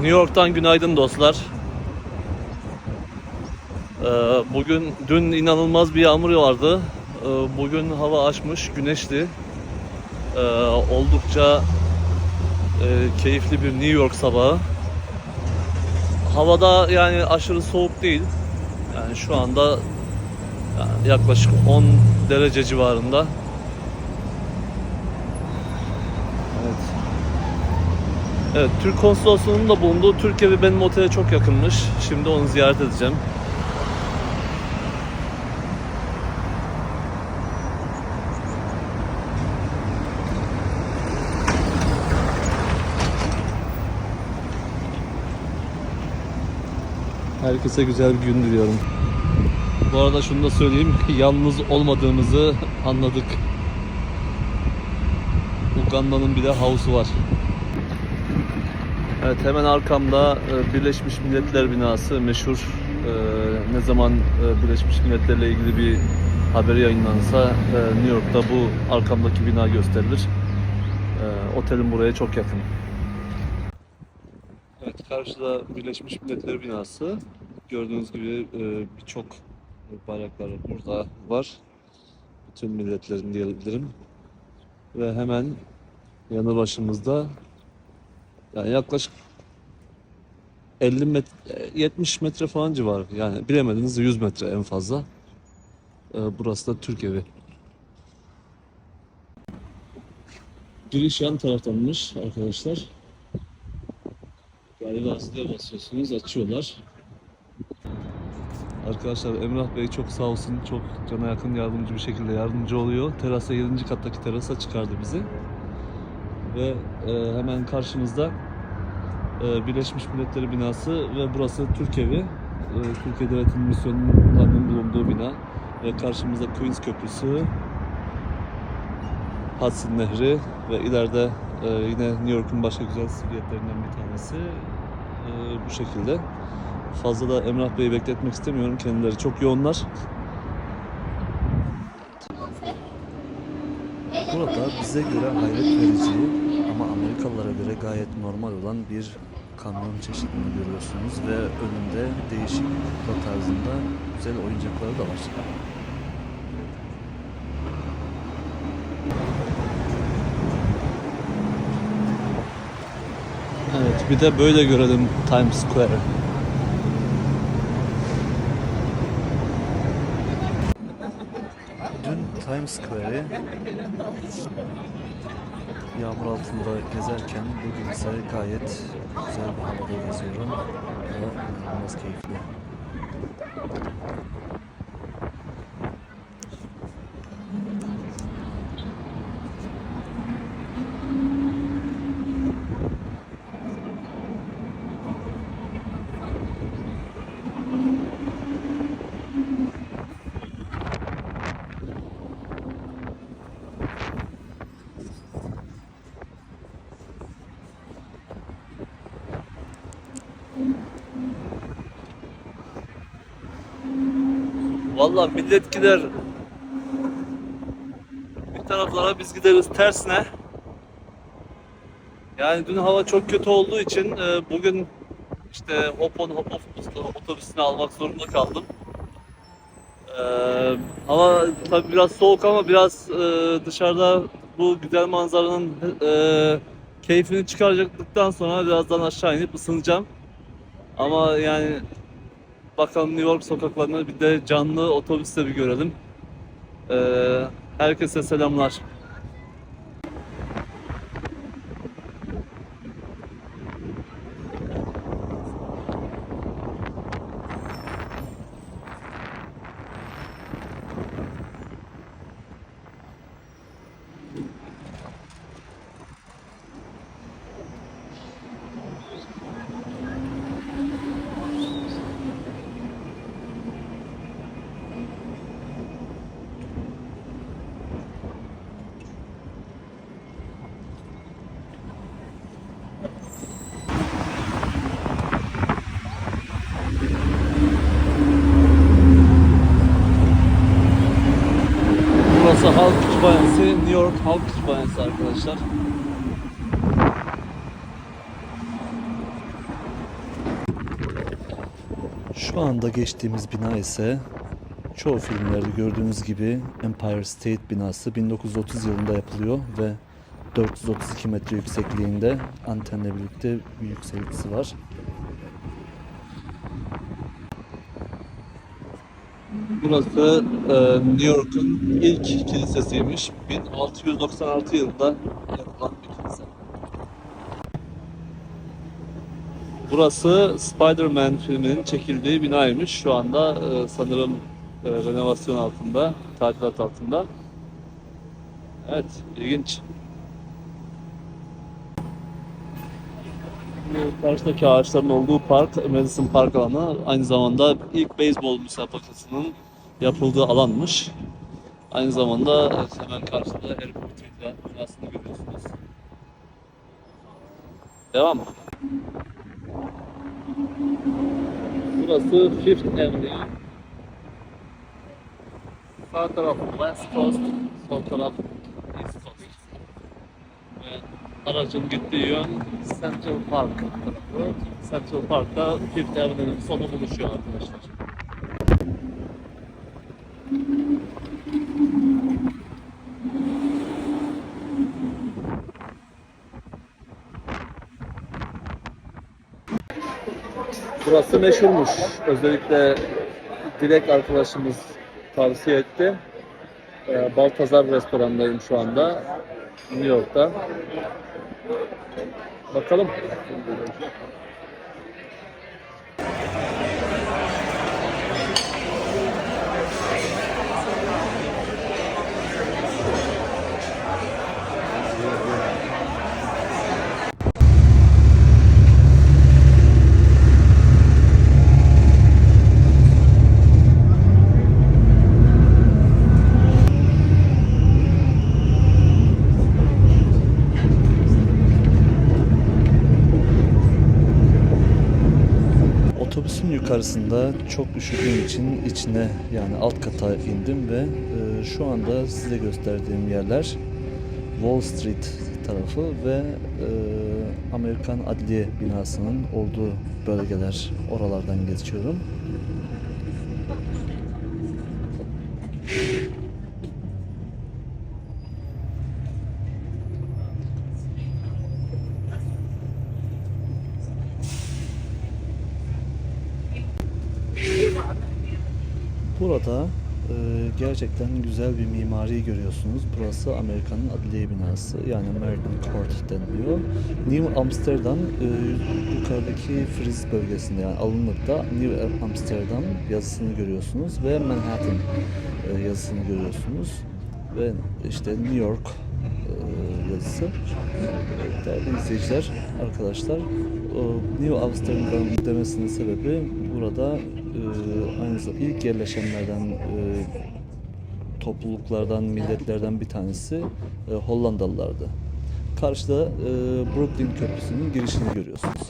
New York'tan günaydın dostlar. Ee, bugün dün inanılmaz bir yağmur vardı. Ee, bugün hava açmış, güneşli. Ee, oldukça e, keyifli bir New York sabahı. Havada yani aşırı soğuk değil. Yani şu anda yaklaşık 10 derece civarında. Evet, Türk konsolosluğunun da bulunduğu Türkiye ve benim otele çok yakınmış. Şimdi onu ziyaret edeceğim. Herkese güzel bir gün diliyorum. Bu arada şunu da söyleyeyim, yalnız olmadığımızı anladık. Uganda'nın bir de havuzu var. Evet hemen arkamda e, Birleşmiş Milletler binası meşhur e, ne zaman e, Birleşmiş Milletler'le ilgili bir haber yayınlansa e, New York'ta bu arkamdaki bina gösterilir. Otelim buraya çok yakın. Evet karşıda Birleşmiş Milletler binası. Gördüğünüz gibi birçok bayraklar burada var. Bütün milletlerin diyebilirim. Ve hemen yanı başımızda yani yaklaşık 50 metre, 70 metre falan civarı. Yani bilemediniz 100 metre en fazla. Ee, burası da Türk evi. Giriş yan taraftanmış arkadaşlar. Galiba size basıyorsunuz, açıyorlar. Arkadaşlar Emrah Bey çok sağ olsun, çok cana yakın yardımcı bir şekilde yardımcı oluyor. Terasa 7. kattaki terasa çıkardı bizi. Ve e, hemen karşımızda e, Birleşmiş Milletler binası ve burası Türk evi. E, Türkiye Devleti'nin misyonlarının bulunduğu bina. Ve karşımızda Queens Köprüsü, Hudson Nehri ve ileride e, yine New York'un başka güzel silüetlerinden bir tanesi e, bu şekilde. Fazla da Emrah Bey'i bekletmek istemiyorum. Kendileri çok yoğunlar. Burada bize göre hayret verici ama Amerikalılara göre gayet normal olan bir kamyon çeşidini görüyorsunuz ve önünde değişik kukla tarzında güzel oyuncakları da var. Evet bir de böyle görelim Times Square. Dün Times Square'i yağmur altında gezerken bugün ise gayet güzel bir havada geziyorum ve inanılmaz keyifli. Vallahi millet gider bir taraflara biz gideriz tersine. Yani dün hava çok kötü olduğu için e, bugün işte hop on hop off otobüsünü almak zorunda kaldım. E, hava tabii biraz soğuk ama biraz e, dışarıda bu güzel manzaranın e, keyfini çıkaracaktıktan sonra birazdan aşağı inip ısınacağım. Ama yani bakalım New York sokaklarını bir de canlı otobüste bir görelim. Ee, herkese selamlar. New York Halk Kütüphanesi arkadaşlar. Şu anda geçtiğimiz bina ise çoğu filmlerde gördüğünüz gibi Empire State binası 1930 yılında yapılıyor ve 432 metre yüksekliğinde antenle birlikte bir yükseltisi var. Burası e, New York'un ilk kilisesiymiş. 1696 yılında yapılan bir kilise. Burası Spider-Man filminin çekildiği binaymış. Şu anda e, sanırım e, renovasyon altında, tadilat altında. Evet, ilginç. Bu karşıdaki ağaçların olduğu park, Madison Park alanı aynı zamanda ilk beyzbol müsabakasının yapıldığı alanmış. Aynı zamanda hemen karşıda Harry Potter binasını görüyorsunuz. Devam. Burası Fifth Avenue. Sağ taraf West Coast, sol taraf East Coast. Aracın gittiği yön Central Park tarafı. Central Park'ta Fifth Avenue'nin sonu buluşuyor arkadaşlar. Burası meşhurmuş. Özellikle Dilek arkadaşımız tavsiye etti. Ee, Baltazar restorandayım şu anda. New York'ta. Bakalım. Yukarısında çok üşüdüğüm için içine yani alt kata indim ve e, şu anda size gösterdiğim yerler Wall Street tarafı ve e, Amerikan Adliye binasının olduğu bölgeler. Oralardan geçiyorum. Burada e, gerçekten güzel bir mimari görüyorsunuz. Burası Amerika'nın adliye binası yani American Court deniliyor. New Amsterdam e, yukarıdaki Friz bölgesinde yani alınlıkta New Amsterdam yazısını görüyorsunuz ve Manhattan e, yazısını görüyorsunuz. Ve işte New York e, yazısı. Değerli izleyiciler, arkadaşlar, New Amsterdam demesinin sebebi burada aynı zamanda ilk yerleşenlerden e, topluluklardan, milletlerden bir tanesi e, Hollandalılardı. Karşıda e, Brooklyn Köprüsü'nün girişini görüyorsunuz.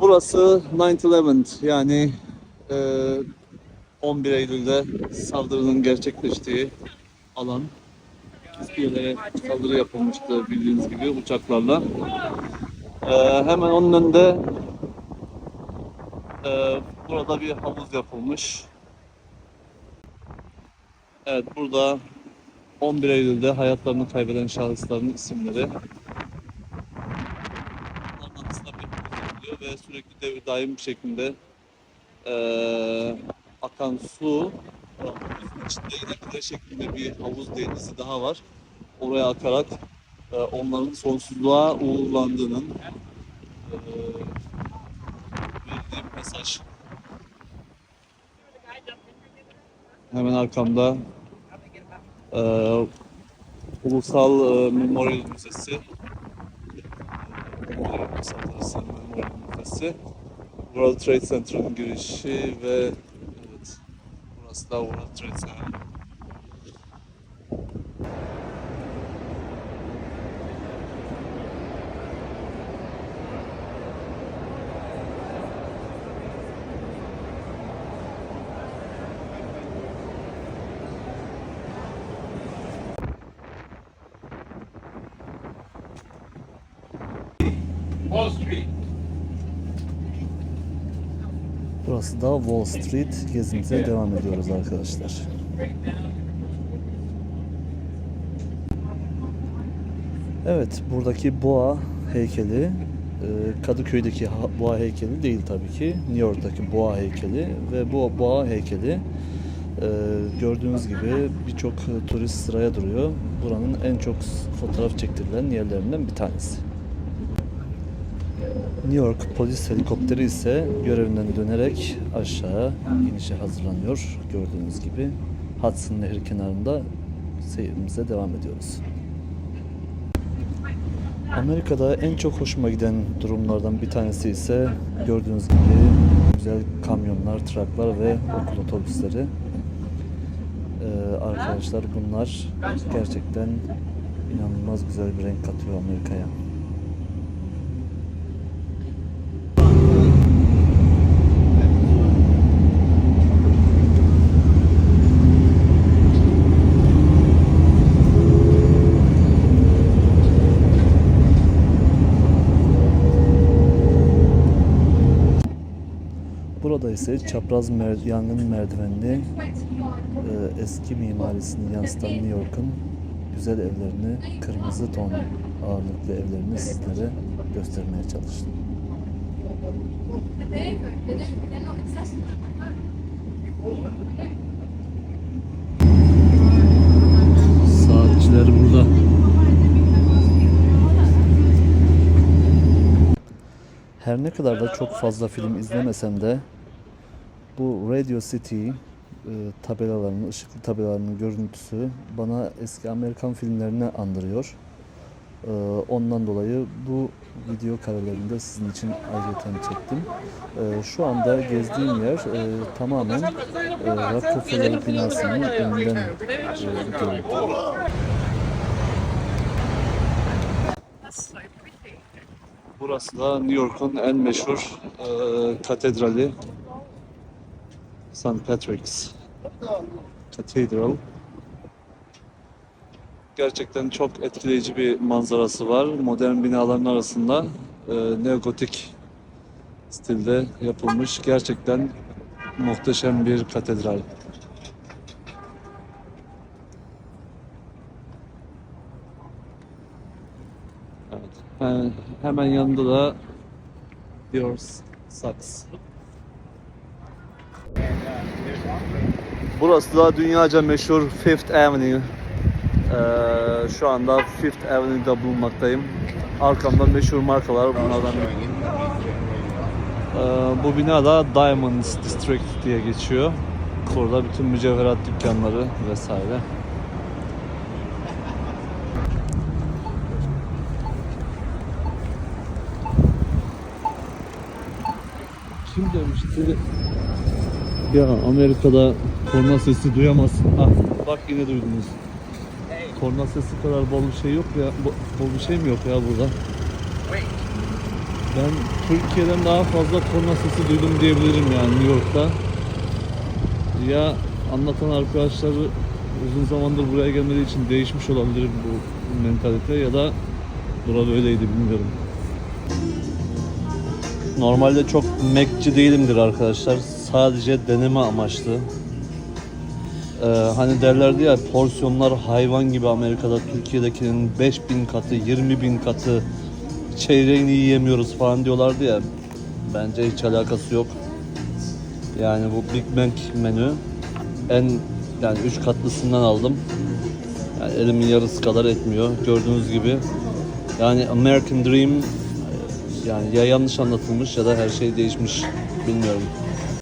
Burası 9-11 yani e, 11 Eylül'de saldırının gerçekleştiği alan. Eski yerlere saldırı yapılmıştı bildiğiniz gibi uçaklarla. E, hemen onun önünde e, burada bir havuz yapılmış. Evet burada 11 Eylül'de hayatlarını kaybeden şahısların isimleri. Ve sürekli devir daim bir şekilde eee, akan su e, içinde yine kare şeklinde bir havuz denizi daha var. Oraya akarak e, onların sonsuzluğa uğurlandığının e, mesaj. Hemen arkamda e, Ulusal e, Memorial Müzesi Memorial Müzesi World Trade Center'ın girişi ve evet burası da World Trade Center. Burası da Wall Street. Gezimize devam ediyoruz arkadaşlar. Evet, buradaki boğa heykeli e, Kadıköy'deki boğa heykeli değil tabii ki. New York'taki boğa heykeli ve bu boğa heykeli e, gördüğünüz gibi birçok turist sıraya duruyor. Buranın en çok fotoğraf çektirilen yerlerinden bir tanesi. New York polis helikopteri ise görevinden dönerek aşağı inişe hazırlanıyor. Gördüğünüz gibi Hudson Nehri kenarında seyrimize devam ediyoruz. Amerika'da en çok hoşuma giden durumlardan bir tanesi ise gördüğünüz gibi güzel kamyonlar, traklar ve okul otobüsleri. Ee, arkadaşlar bunlar gerçekten inanılmaz güzel bir renk katıyor Amerika'ya. Burada ise çapraz mer- yangın merdivenli e, eski mimarisini yansıtan New York'un güzel evlerini, kırmızı ton ağırlıklı evlerini sizlere göstermeye çalıştım. Saatçiler burada. Her ne kadar da çok fazla film izlemesem de bu Radio City e, tabelalarının, ışıklı tabelalarının görüntüsü bana eski Amerikan filmlerini andırıyor. E, ondan dolayı bu video karelerini de sizin için ayrıca çektim. E, şu anda gezdiğim yer e, tamamen Rockefeller binasının önünden e, görüntü. Burası da New York'un en meşhur katedrali St. Patrick's Cathedral. Gerçekten çok etkileyici bir manzarası var. Modern binaların arasında e, neogotik stilde yapılmış gerçekten muhteşem bir katedral. Evet. He- hemen yanında da Yours Sucks. Burası da dünyaca meşhur Fifth Avenue. Ee, şu anda Fifth Avenue'da bulunmaktayım. Arkamda meşhur markalar bunlardan. Ee, bu bina da Diamonds District diye geçiyor. Burada bütün mücevherat dükkanları vesaire. Kim demişti? Ya Amerika'da korna sesi duyamazsın. Ah bak yine duydunuz. Korna sesi kadar bol bir şey yok ya. bo- Bol bir şey mi yok ya burada? Ben Türkiye'den daha fazla korna sesi duydum diyebilirim yani New York'ta. Ya anlatan arkadaşlar uzun zamandır buraya gelmediği için değişmiş olabilir bu mentalite ya da burada öyleydi bilmiyorum. Normalde çok Mac'ci değilimdir arkadaşlar. Sadece deneme amaçlı. Ee, hani derlerdi ya porsiyonlar hayvan gibi Amerika'da Türkiye'dekinin 5000 katı 20 bin katı çeyreğini yiyemiyoruz falan diyorlardı ya. Bence hiç alakası yok. Yani bu Big Mac menü en yani 3 katlısından aldım. Yani elimin yarısı kadar etmiyor. Gördüğünüz gibi. Yani American Dream yani ya yanlış anlatılmış ya da her şey değişmiş bilmiyorum.